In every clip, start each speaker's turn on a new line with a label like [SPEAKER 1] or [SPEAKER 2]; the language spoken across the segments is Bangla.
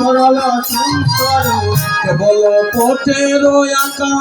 [SPEAKER 1] সরল সুন্দর
[SPEAKER 2] কেবল পথের আঁকা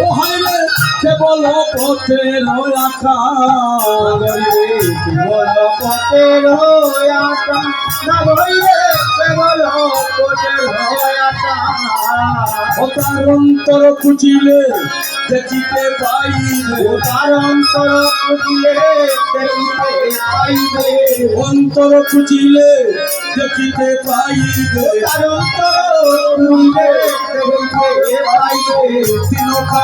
[SPEAKER 2] ও হাইরে কেবল পথের আঁকা
[SPEAKER 1] কেবল পথের না বইলে কেবল পথের আটা
[SPEAKER 2] ও তার অন্তর খুঁজিলে দেখিতে পাইবে।
[SPEAKER 1] তার অন্তর খুঁজিলে দেখিতে পাইবে।
[SPEAKER 2] অন্তর খুঁজিলে দেখিতে পাইবে।
[SPEAKER 1] তার অন্তর খুঁজিলে দেখিতে পাইবে।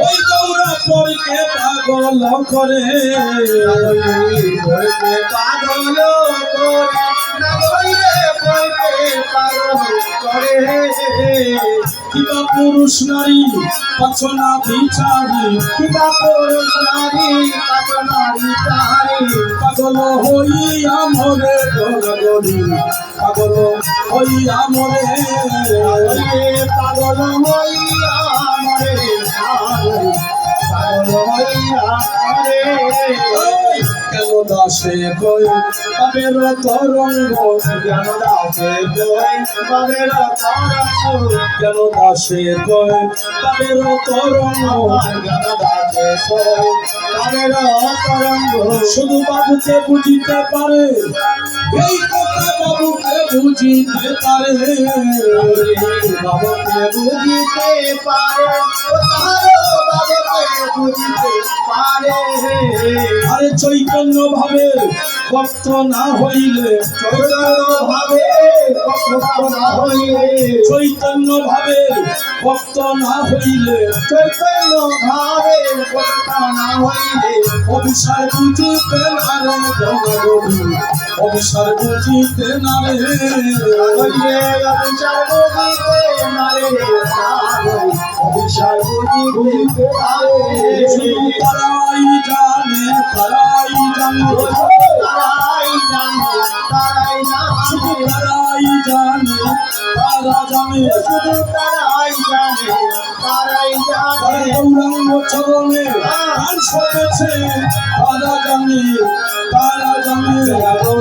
[SPEAKER 2] ওই গৌরা পরীকে পাগল করে।
[SPEAKER 1] পাগল না
[SPEAKER 2] কিবা পুরুষ নারী পাছনা বিচারি
[SPEAKER 1] কিবা পুরুষ নারী পাগনারি তারি
[SPEAKER 2] পাগল হইয়া মরে গৌরী পাগল হইয়া মরে
[SPEAKER 1] পাগল হইয়া মরে
[SPEAKER 2] কেন দাসে কই পাবের তরঙ্গ কেন তরঙ্গ শুধু বাবুকে বুঝিতে পারে, এই কথা বাবুকে বুঝিতে পারে।
[SPEAKER 1] বাবাকে বুঝিতে পারে।
[SPEAKER 2] আরে চৈতন্য ভাবে ভক্ত না হইলে
[SPEAKER 1] ভাবে না হইলে
[SPEAKER 2] চৈতন্য ভাবে ভক্ত না হইলে
[SPEAKER 1] চৈতন্য ভাবে না
[SPEAKER 2] অভিসার বুঝিতে না অভিসার বুঝিতে না রে।
[SPEAKER 1] হইলে বুঝিতে পাগল বুঝিতে
[SPEAKER 2] শুধু তারাই জানে তারাই জানে
[SPEAKER 1] তারাই জানে তারাই
[SPEAKER 2] শুধু
[SPEAKER 1] জানে
[SPEAKER 2] তারাই জানে তারা জানে
[SPEAKER 1] শুধু তারাই জানে তারাই
[SPEAKER 2] তারা
[SPEAKER 1] জানে
[SPEAKER 2] গৌরাঙ্গ চরণে গান শোনেছে তারা জানে। তারা জানে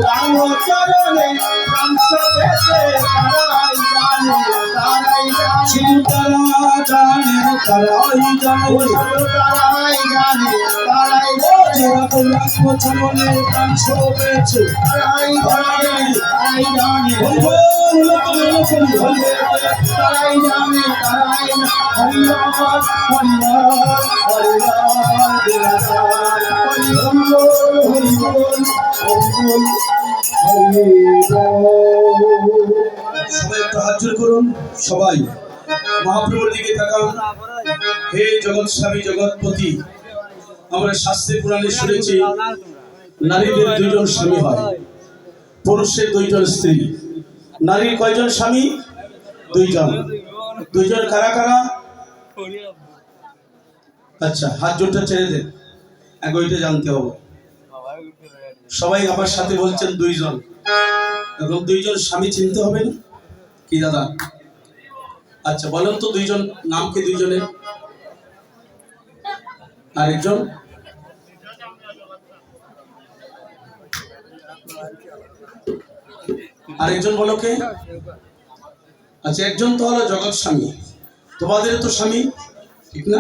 [SPEAKER 1] রাম চরণে কাংস পেছে তারাই তারাই জানে
[SPEAKER 2] তারাই জানে
[SPEAKER 1] তারাই
[SPEAKER 2] যারা গৌরাঙ্গ চরণে গান শোনেছে
[SPEAKER 1] তারাই জানে তারাই জানে
[SPEAKER 2] বলব উলকলি উলকলি বলব
[SPEAKER 1] তারাই জানে তারাই হরিবল হরিবল হরিবল হরিবল হরিবল হরিবল
[SPEAKER 2] সবাই একটু করুন, সবাই। মহাপ্রভুর দিকে তাকান হে জগৎ স্বামী জগৎপতি, আমরা শাস্ত্রে পুরাণে শুনেছি, নারীদের দুইজন স্বামী হয়, পুরুষের দুইজন স্ত্রী। নারীর কয়জন স্বামী? দুইজন। দুইজন কারা কারা? আচ্ছা হাত জোরটা ছেড়ে দেন আগে ওইটা জানতে হবে। সবাই আমার সাথে বলছেন দুইজন। এখন দুইজন স্বামী চিনতে হবে না? কি দাদা? আচ্ছা বলেন তো দুইজন, নাম কি দুইজনের? আরেকজন? আরেকজন বলো কে? আচ্ছা একজন তো হলো জগৎ স্বামী। তোমাদের তো স্বামী, ঠিক না?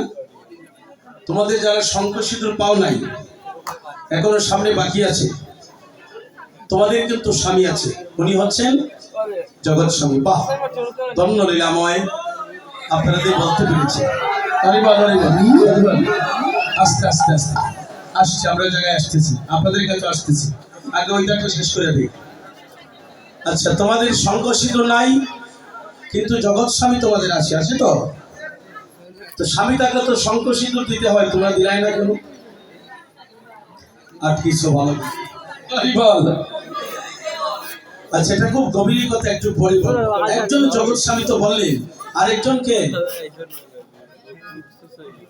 [SPEAKER 2] তোমাদের যারা শঙ্খ পাও নাই, এখনও সামনে বাকি আছে, তোমাদের কিন্তু স্বামী আছে। উনি হচ্ছেন জগৎ স্বামী বাহ ধন্য লীলাময় আপনাদের বলতে পেরেছি। আস্তে আস্তে আস্তে। আসছি, আমরা জায়গায় আসতেছি। আপনাদের কাছে আসতেছি। আগে ওইটাকে শেষ করে দিই। আচ্ছা তোমাদের সংঘর্ষিত নাই, কিন্তু জগৎ স্বামী তোমাদের আছে আছে তো? তো স্বামী থাকলে তো সিঁদুর দিতে হয়, তোমরা দিলাই না কেন? আর কিছু ভালো। আচ্ছা এটা খুব গভীর কথা একটু পরে একজন জগৎ স্বামী তো বললেন আরেকজনকে?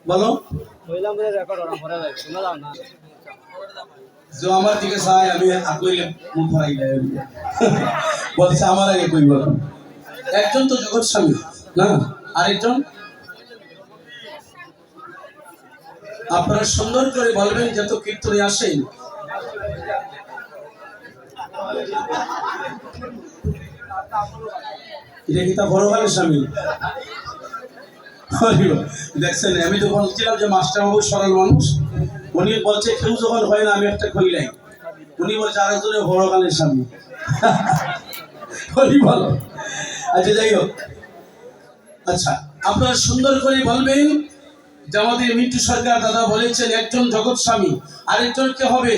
[SPEAKER 2] বলো। যে আমার দিকে চাই আমি আকইলে মুখ ভরাই বলছে আমার আগে একজন তো জগৎ স্বামী না? আরেকজন? আপনারা সুন্দর করে বলবেন যত কীর্তনে আসেন এটা স্বামী? দেখছেন, আমি যে সরল মানুষ, উনি বলছে, কেউ যখন হয় না, আমি একটা উনি বলছে স্বামী। বল। আচ্ছা যাই হোক। আচ্ছা আপনারা সুন্দর করে বলবেন যে আমাদের মিন্টু সরকার দাদা বলেছেন, একজন জগৎ স্বামী আরেকজন কে হবে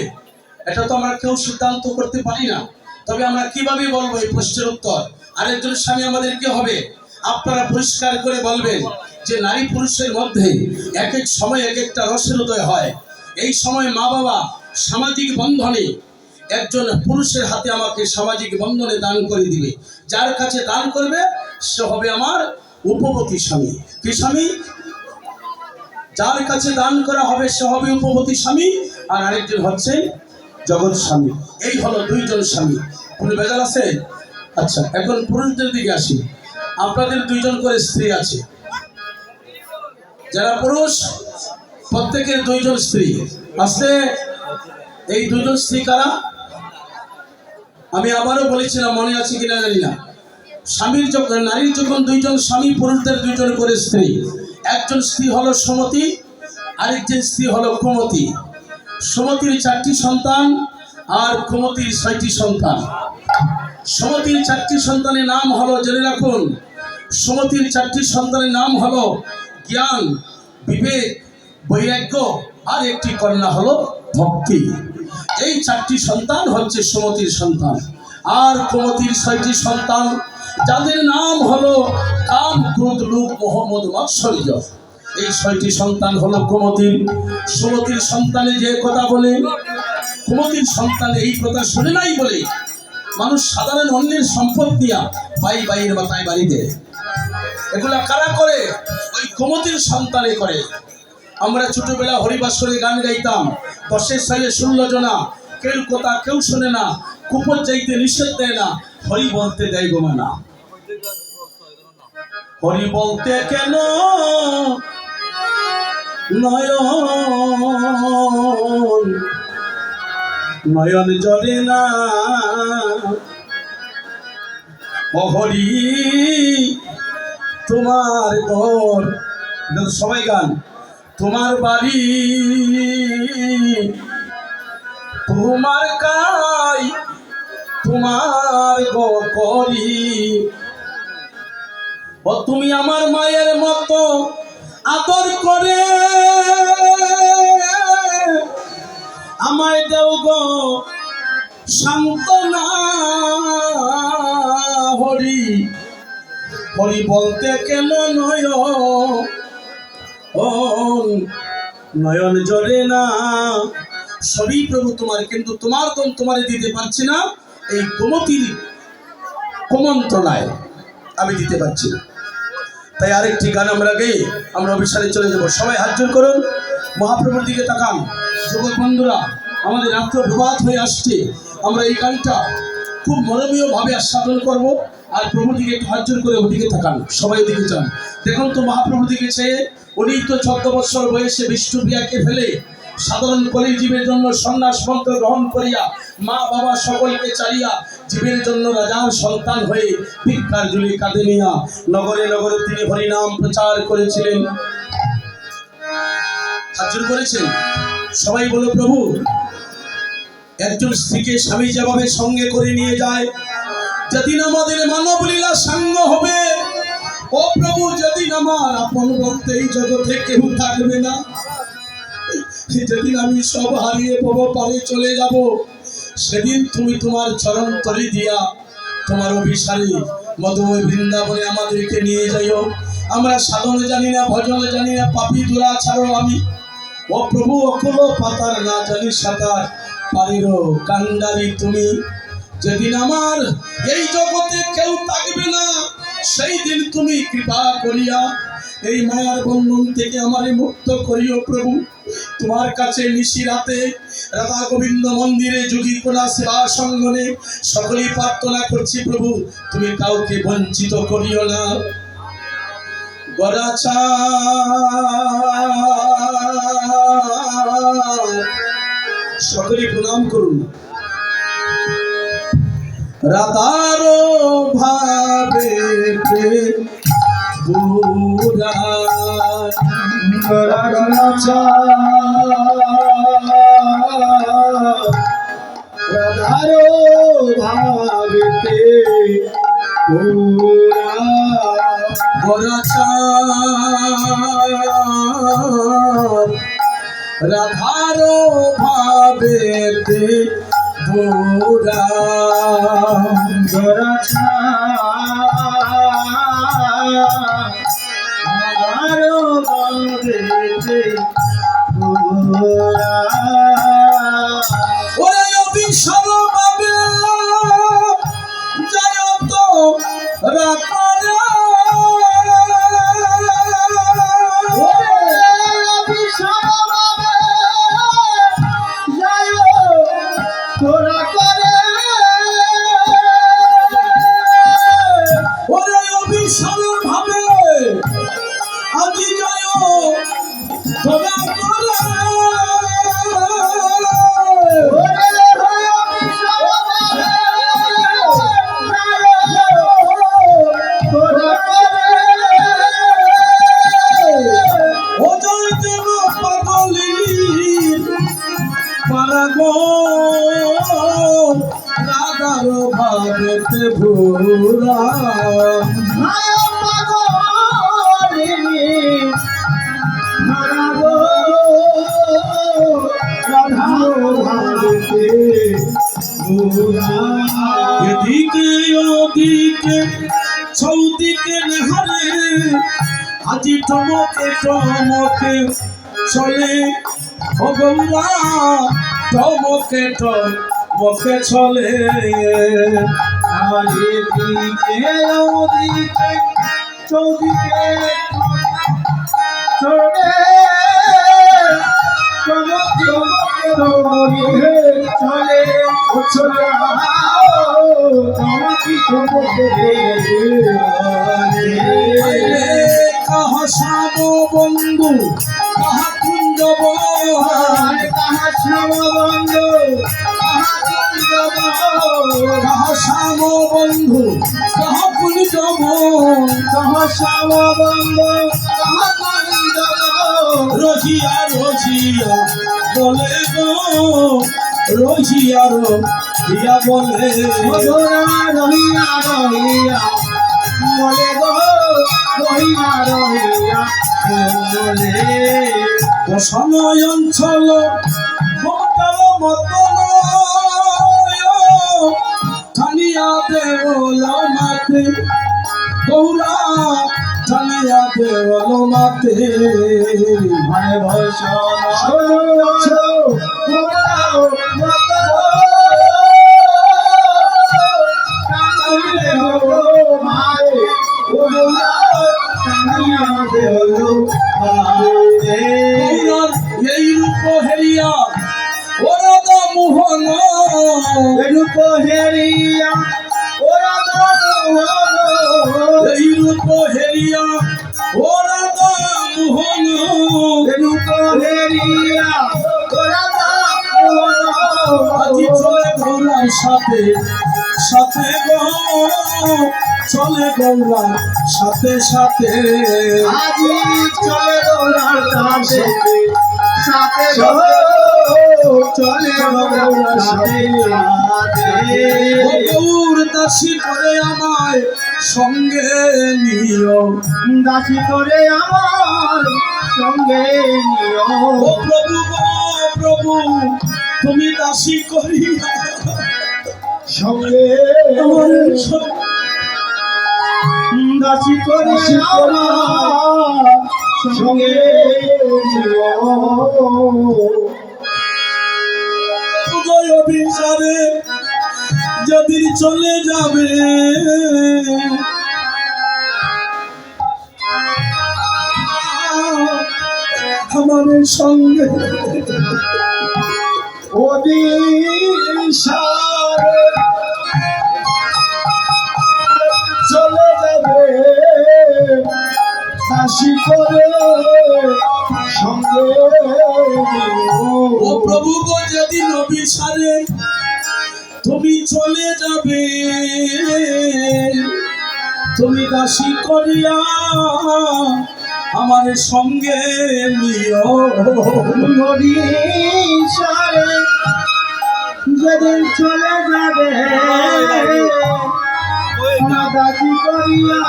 [SPEAKER 2] এটা তো আমরা কেউ সিদ্ধান্ত করতে পারি না। তবে আমরা কীভাবে বলব এই প্রশ্নের উত্তর? আরেকজন স্বামী আমাদের কে হবে? আপনারা পরিষ্কার করে বলবেন যে নারী পুরুষের মধ্যে এক এক সময় এক একটা রসের উদয় হয়। এই সময় মা বাবা সামাজিক বন্ধনে একজন পুরুষের হাতে আমাকে সামাজিক বন্ধনে দান করে দিবে। যার কাছে দান করবে, সে হবে আমার উপপতি স্বামী। কি স্বামী? যার কাছে দান করা হবে, সে হবে উপপতি স্বামী। আর আরেকজন হচ্ছে জগৎ স্বামী। এই হলো দুইজন স্বামী। কোনো বেজার আছে? আচ্ছা এখন পুরুষদের দিকে আসি। আপনাদের দুইজন করে স্ত্রী আছে। যারা পুরুষ, প্রত্যেকের দুইজন স্ত্রী। আছে, এই দুজন স্ত্রী কারা? আমি আবারও বলেছিলাম, মনে আছে কিনা জানি না। স্বামীর যখন, নারীর যখন দুইজন স্বামী, পুরুষদের দুইজন করে স্ত্রী। একজন স্ত্রী হলো সমতি, আরেকজন স্ত্রী হলো কুমতি। সমতির চারটি সন্তান আর কুমতির ছয়টি সন্তান। সমতির চারটি সন্তানের নাম হলো, জেনে রাখুন, সমতির চারটি সন্তানের নাম হলো জ্ঞান, বিবেক, বৈরাগ্য, আর একটি কন্যা হলো ভক্তি। এই চারটি সন্তান হচ্ছে সমতির সন্তান। আর কুমতির ছয়টি সন্তান, যাদের নাম হলো কাম ক্রোধ লোক মোহাম্মদ মাৎসর্য এই ছয়টি সন্তান হলো কুমতির। সুমতির সন্তানে যে কথা বলে, কুমতির সন্তান এই কথা শুনে নাই বলে মানুষ সাধারণ অন্যের সম্পদ দিয়া বাই বাইয়ের মাথায় বাড়ি দেয়। এগুলা কারা করে? ওই কুমতির সন্তানে করে। আমরা ছোটবেলা হরিবাসরে গান গাইতাম, দশের সালে ষোলো জনা, কেউ কথা কেউ শোনে না, কুপর যাইতে নিষেধ দেয় না, হরি বলতে দেয় গোমা না হরি বলতে কেন? নয়ন নয়ন জলে না ও হরি তোমার ঘর সবাই গান। তোমার বাড়ি, তোমার কাই, তোমার গো করি। ও, তুমি আমার মায়ের মতো আদর করে। আমায় দেও গো সান্ত্বনা, হরি। হরি বলতে কেন নয় নয়ন জলে না। সবই প্রভু, তোমার কিন্তু তোমার দম তোমারে দিতে পারছি না। এই গোমতির কুমন্ত্রণায় আমি দিতে পারছি না। তাই আরেকটি গান আমরা গেয়ে আমরা অভিসারে চলে যাব। সবাই হাত জোর করুন। মহাপ্রভুর দিকে তাকান। যুবক বন্ধুরা, আমাদের রাত্র প্রভাত হয়ে আসছে। আমরা এই গানটা খুব মনোমীয় ভাবে আস্বাদন করব। আর প্রভুর দিকে একটু হাত জোর করে ওদিকে তাকান। সবাই ওদিকে চান দেখুন তো মহাপ্রভুর দিকে চেয়ে উনি তো চোদ্দ বৎসর বয়সে বিষ্ণু বিয়াকে ফেলে সাধারণ কলি জীবের জন্য সন্ন্যাস মন্ত্র গ্রহণ করিয়া মা বাবা সকলকে চালিয়া জীবের জন্য রাজার সন্তান হয়ে ভিক্ষার জুলি কাঁদে নিয়া নগরে নগরে তিনি হরিনাম প্রচার করেছিলেন। হাজুর করেছেন? সবাই বলো, প্রভু, একজন স্ত্রীকে স্বামী যেভাবে সঙ্গে করে নিয়ে যায় যেদিন আমাদের মানব লীলা সাঙ্গ হবে, ও প্রভু যেদিন আমার আপন বলতে এই জগতে কেউ থাকবে না যেদিন আমি সব হারিয়ে পব পারে চলে যাব সেদিন তুমি তোমার চরণ তরি দিয়া তোমার অভিসারে মধুময় বৃন্দাবনে আমাদেরকে নিয়ে যাইও। আমরা সাধনে জানি না, ভজন জানি না, পাপি দুরা ছাড়ো আমি। ও প্রভু, অকুল পাতার না জানি সাঁতার পারির কান্ডারি তুমি। যেদিন আমার এই জগতে কেউ থাকবে না, সেই দিন তুমি কৃপা করিয়া এই মায়ার বন্ধন থেকে আমারে মুক্ত করিও প্রভু। তোমার কাছে নিশি রাতে রাধা গোবিন্দ মন্দিরে যোগী কোলা সেবা সঙ্গনে সকলেই প্রার্থনা করছি প্রভু, তুমি কাউকে বঞ্চিত করিও না। সকলেই প্রণাম করুন। রাতারো ভাবে
[SPEAKER 1] রাধারো ভাবিতে
[SPEAKER 2] রাধারো ভাবে বুড়া এদিকে, ওদিকে, চৌদিকে নেহারে, আজি টমকে টমকে চলে। ও গৌরা, টমকে টমকে চলে।
[SPEAKER 1] চৌদিকে চলে। চলে চলে তোমাকে
[SPEAKER 2] রহিয়া রহিয়া বলে সময় অঞ্চল মতাল মতন থানিয়া দেওল মাতে গৌরা থানিয়া দেওল মাতে
[SPEAKER 1] ভাই ভয়
[SPEAKER 2] সাথে গো চলে গৌরার সাথে সাথে।
[SPEAKER 1] আজি চলে দৌড়ার সাথে সাথে চলে দৌড়ার সাথে।
[SPEAKER 2] গৌর দাসী করে আমায় সঙ্গে নিও।
[SPEAKER 1] দাসী করে আমার সঙ্গে নিও।
[SPEAKER 2] ও প্রভু প্রভু তুমি দাসী করিয়া
[SPEAKER 1] সঙ্গে দাসী করে সঙ্গে নিও
[SPEAKER 2] যেদিন চলে যাবে আমার সঙ্গে
[SPEAKER 1] ওদিশারে চলে যাবে। করে সঙ্গে
[SPEAKER 2] ও প্রভু গো যেদিন অভিসারে তুমি চলে যাবে। তুমি দাসী করিয়া আমার সঙ্গে নিও।
[SPEAKER 1] যেদিন চলে যাবে দাদি করিয়া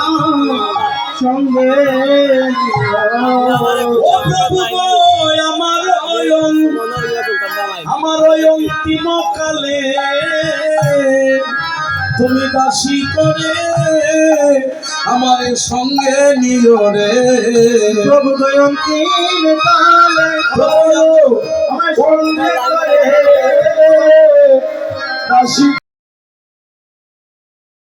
[SPEAKER 1] সঙ্গে
[SPEAKER 2] আমার আমার ওই অন্তিম কালে তুমি দাসী করে আমার সঙ্গে নিও রে।
[SPEAKER 1] প্রভু জয়ন্তী কালে আমার সঙ্গে করে দাসী